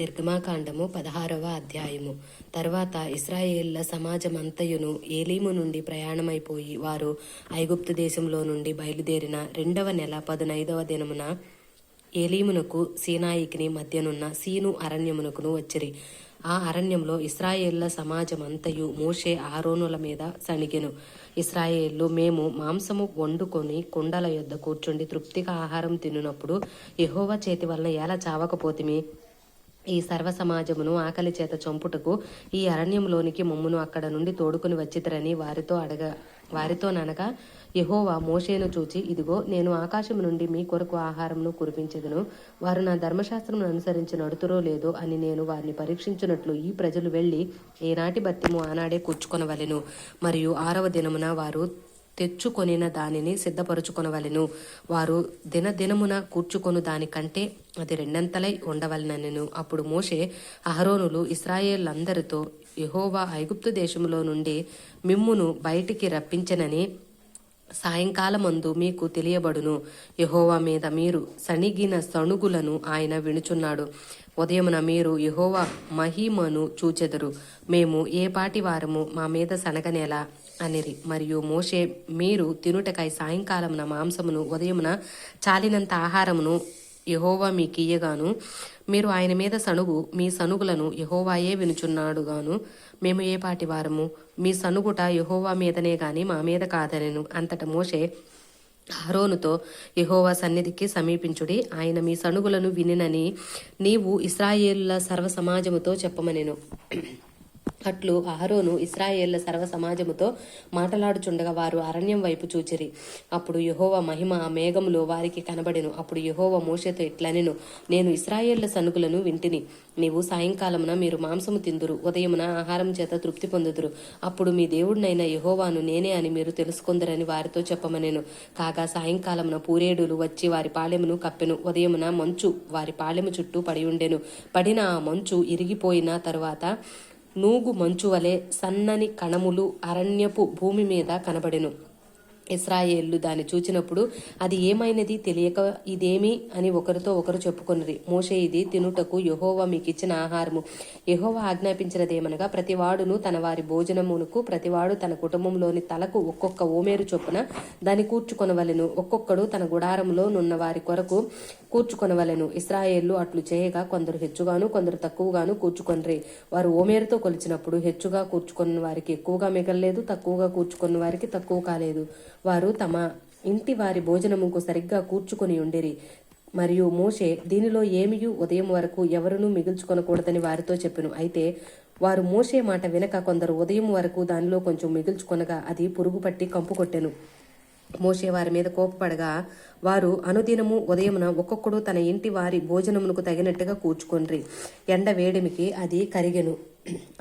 నిర్గమాకాండము పదహారవ అధ్యాయము. తర్వాత ఇస్రాయేళ్ళ సమాజమంతయును ఏలీము నుండి ప్రయాణమైపోయి వారు ఐగుప్తు దేశంలో నుండి బయలుదేరిన రెండవ నెల పదునైదవ దినమున ఏలీమునకు సీనాయికిని మధ్యనున్న సీను అరణ్యమునకును వచ్చిరి. ఆ అరణ్యంలో ఇస్రాయేళ్ళ సమాజమంతయు మోషే ఆరోనుల మీద సణిగెను ఇస్రాయేళ్ళు మేము మాంసము వండుకొని కుండల యొద్ద కూర్చుండి తృప్తిగా ఆహారం తినునప్పుడు యెహోవా చేతి వలన ఎలా చావకపోతిమి? ఈ సర్వ సమాజమును ఆకలి చేత చంపుటకు ఈ అరణ్యంలోనికి మమ్మును అక్కడ నుండి తోడుకుని వచ్చితరని వారితో అడగ వారితోననగా యహోవా మోషేను చూచి ఇదిగో నేను ఆకాశం నుండి మీ కొరకు ఆహారంను కురిపించదును. వారు నా ధర్మశాస్త్రం అనుసరించి నడుతురో లేదో అని నేను వారిని పరీక్షించినట్లు ఈ ప్రజలు వెళ్ళి ఏనాటి బత్తిము ఆనాడే కూర్చుకొనవలెను. మరియు ఆరవ దినమున వారు తెచ్చుకొనిన దానిని సిద్ధపరుచుకొనవలెను. వారు దినదినమున కూర్చుకొను దానికంటే అది రెండంతలై ఉండవలనెను. అప్పుడు మోషే అహరోనులు ఇస్రాయేళ్ళందరితో యహోవా ఐగుప్తు దేశములో నుండి మిమ్మును బయటికి రప్పించనని సాయంకాలమందు మీకు తెలియబడును. యహోవా మీద మీరు సణిగిన సణుగులను ఆయన వినుచున్నాడు. ఉదయమున మీరు యహోవా మహిమను చూచెదరు. మేము ఏ పాటి వారము మా మీద సనగనేలా అనిరి. మరియు మోషే మీరు తినుటకై సాయంకాలమున మాంసమును ఉదయమున చాలినంత ఆహారమును యహోవా మీకియ్యగాను. మీరు ఆయన మీద సనుగు మీ సనుగులను యహోవాయే వినుచున్నాడుగాను. మేము ఏ పాటి వారము? మీ సనుగుట యహోవా మీదనే గాని మా మీద కాదనెను. అంతట మోషే అహరోనుతో యహోవా సన్నిధికి సమీపించుడి ఆయన మీ సణుగులను వినినని నీవు ఇస్రాయేలుల సర్వ సమాజముతో చెప్పమనెను. అట్లు అహరోను ఇస్రాయేళ్ళ సర్వ సమాజముతో మాటలాడుచుండగా వారు అరణ్యం వైపు చూచిరి. అప్పుడు యహోవ మహిమ ఆ మేఘములో వారికి కనబడెను. అప్పుడు యహోవ మోషతో ఇట్లనెను నేను ఇస్రాయేళ్ళ సనుకులను వింటిని. నీవు సాయంకాలమున మీరు మాంసము తిందురు. ఉదయమున ఆహారం చేత తృప్తి పొందుదురు. అప్పుడు మీ దేవుడినైన యహోవాను నేనే అని మీరు తెలుసుకుందరని వారితో చెప్పమనేను. కాగా సాయంకాలమున పూరేడులు వచ్చి వారి పాలెమును కప్పెను. ఉదయమున మంచు వారి పాలెము చుట్టూ పడి ఉండెను. పడిన ఆ మంచు ఇరిగిపోయిన తరువాత నూగు మంచు వలె సన్నని కణములు అరణ్యపు భూమి మీద కనబడెను. ఇస్రాయేళ్ళు దాన్ని చూచినప్పుడు అది ఏమైనది తెలియక ఇదేమి అని ఒకరితో ఒకరు చెప్పుకున్నది మోషే ఇది తినుటకు యహోవా మీకు ఇచ్చిన ఆహారము. యహోవా ఆజ్ఞాపించినదేమనగా ప్రతివాడును తన వారి భోజనమునకు ప్రతివాడు తన కుటుంబంలోని తలకు ఒక్కొక్క ఓమేరు చొప్పున దాన్ని కూర్చుకొనవలెను. ఒక్కొక్కడు తన గుడారంలో నున్న వారి కొరకు కూర్చుకొనవలెను. ఇస్రాయేళ్ళు అట్లు చేయగా కొందరు హెచ్చుగాను కొందరు తక్కువగాను కూర్చుకొనరి. వారు ఓమేరుతో కొలిచినప్పుడు హెచ్చుగా కూర్చుకున్న వారికి ఎక్కువగా మిగలలేదు తక్కువగా కూర్చుకున్న వారికి తక్కువ కాలేదు. వారు తమ ఇంటి వారి భోజనముకు సరిగ్గా కూర్చుకొని ఉండేరి. మరియు మోషే దీనిలో ఏమియు ఉదయం వరకు ఎవరునూ మిగుల్చుకొనకూడదని వారితో చెప్పెను. అయితే వారు మోషే మాట వినక కొందరు ఉదయం వరకు దానిలో కొంచెం మిగుల్చుకొనగా అది పురుగు పట్టి కంపు కొట్టెను. మోషే వారి మీద కోపపడగా వారు అనుదినము ఉదయమున ఒక్కొక్కడు తన ఇంటి వారి భోజనమునకు తగినట్టుగా కూర్చుకొండ్రి ఎండ వేడిమికి అది కరిగెను.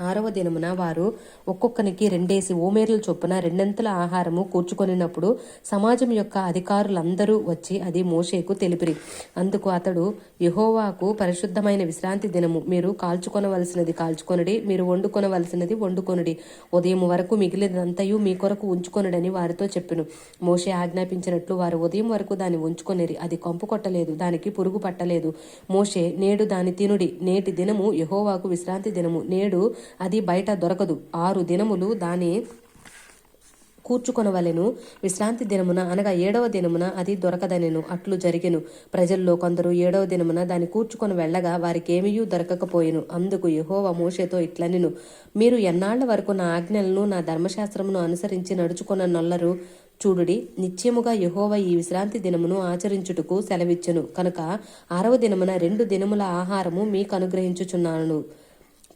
ఆరవ దినమున వారు ఒక్కొక్కనికి రెండేసి ఓమేర్ల చొప్పున రెండంతల ఆహారము కూర్చుకొనినప్పుడు సమాజం యొక్క అధికారులందరూ వచ్చి అది మోషేకు తెలిపిరి. అందుకు అతడు యహోవాకు పరిశుద్ధమైన విశ్రాంతి దినము. మీరు కాల్చుకొనవలసినది కాల్చుకొనడి మీరు వండుకొనవలసినది వండుకొనడి. ఉదయం వరకు మిగిలినంతయు మీ కొరకు ఉంచుకొనడని వారితో చెప్పెను. మోషే ఆజ్ఞాపించినట్లు వారు ఉదయం వరకు దాన్ని ఉంచుకొనిరి. అది కంపు కొట్టలేదు దానికి పురుగు పట్టలేదు. మోషే నేడు దాని తినుడి. నేటి దినము యహోవాకు విశ్రాంతి దినము. నేడు అది బయట దొరకదు. ఆరు దినములు దాని కూర్చుకొనవలెను. విశ్రాంతి దినమున అనగా ఏడవ దినమున అది దొరకదనెను. అట్లు జరిగెను. ప్రజల్లో కొందరు ఏడవ దినమున దాన్ని కూర్చుకొని వెళ్ళగా వారికేమీయూ దొరకకపోయెను. అందుకు యహోవ మోషేతో ఇట్లనెను. మీరు ఎన్నాళ్ళ వరకు నా ఆజ్ఞలను నా ధర్మశాస్త్రమును అనుసరించి నడుచుకున్న నొల్లరు చూడుడి నిత్యముగా యహోవ ఈ విశ్రాంతి దినమును ఆచరించుటకు సెలవిచ్చెను. కనుక ఆరవ దినమున రెండు దినముల ఆహారము మీకు అనుగ్రహించుచున్నాను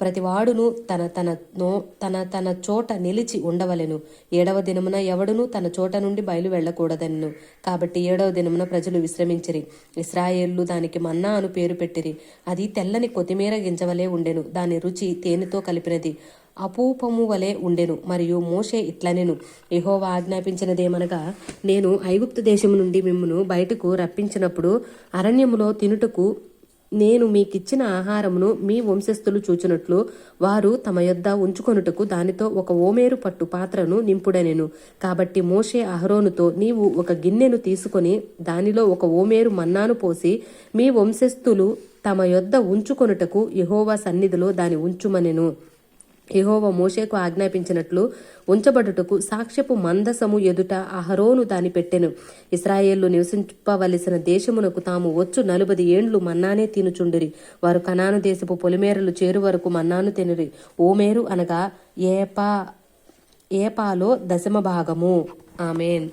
ప్రతివాడును తన తన నో తన తన చోట నిలిచి ఉండవలెను. ఏడవ దినమున ఎవడును తన చోట నుండి బయలు వెళ్ళకూడదెను కాబట్టి ఏడవ దినమున ప్రజలు విశ్రమించిరి. ఇస్రాయేళ్ళు దానికి మన్నా అను పేరు పెట్టిరి. అది తెల్లని కొత్తిమీర గింజవలే ఉండెను. దాని రుచి తేనెతో కలిపినది. అపూపము వలె ఉండెను. మరియు మోషే ఇట్లనెను. యెహోవా ఆజ్ఞాపించినదేమనగా నేను ఐగుప్తు దేశము నుండి మిమ్మును బయటకు రప్పించినప్పుడు అరణ్యములో తినుటకు నేను మీకిచ్చిన ఆహారమును మీ వంశస్థులు చూచినట్లు వారు తమ యొద్ద ఉంచుకొనుటకు దానితో ఒక ఓమేరు పట్టు పాత్రను నింపుడనెను. కాబట్టి మోషే అహరోనుతో నీవు ఒక గిన్నెను తీసుకొని దానిలో ఒక ఓమేరు మన్నాను పోసి మీ వంశస్థులు తమ యొద్ద ఉంచుకొనుటకు యహోవా సన్నిధిలో దాని ఉంచుమనెను. యహోవ మోషేకు ఆజ్ఞాపించినట్లు ఉంచబడుటకు సాక్ష్యపు మందసము ఎదుట అహరోను దాని పెట్టెను. ఇస్రాయేళ్ళు నివసింపవలసిన దేశమునకు తాము వచ్చు నలుబది ఏండ్లు మన్నానే తినుచుండిరి. వారు కనాను దేశపు పొలిమేరలు చేరు వరకు మన్నాను తినిరి. ఓమేరు అనగా ఏపా ఏపాలో దశమ భాగము. ఆమెన్.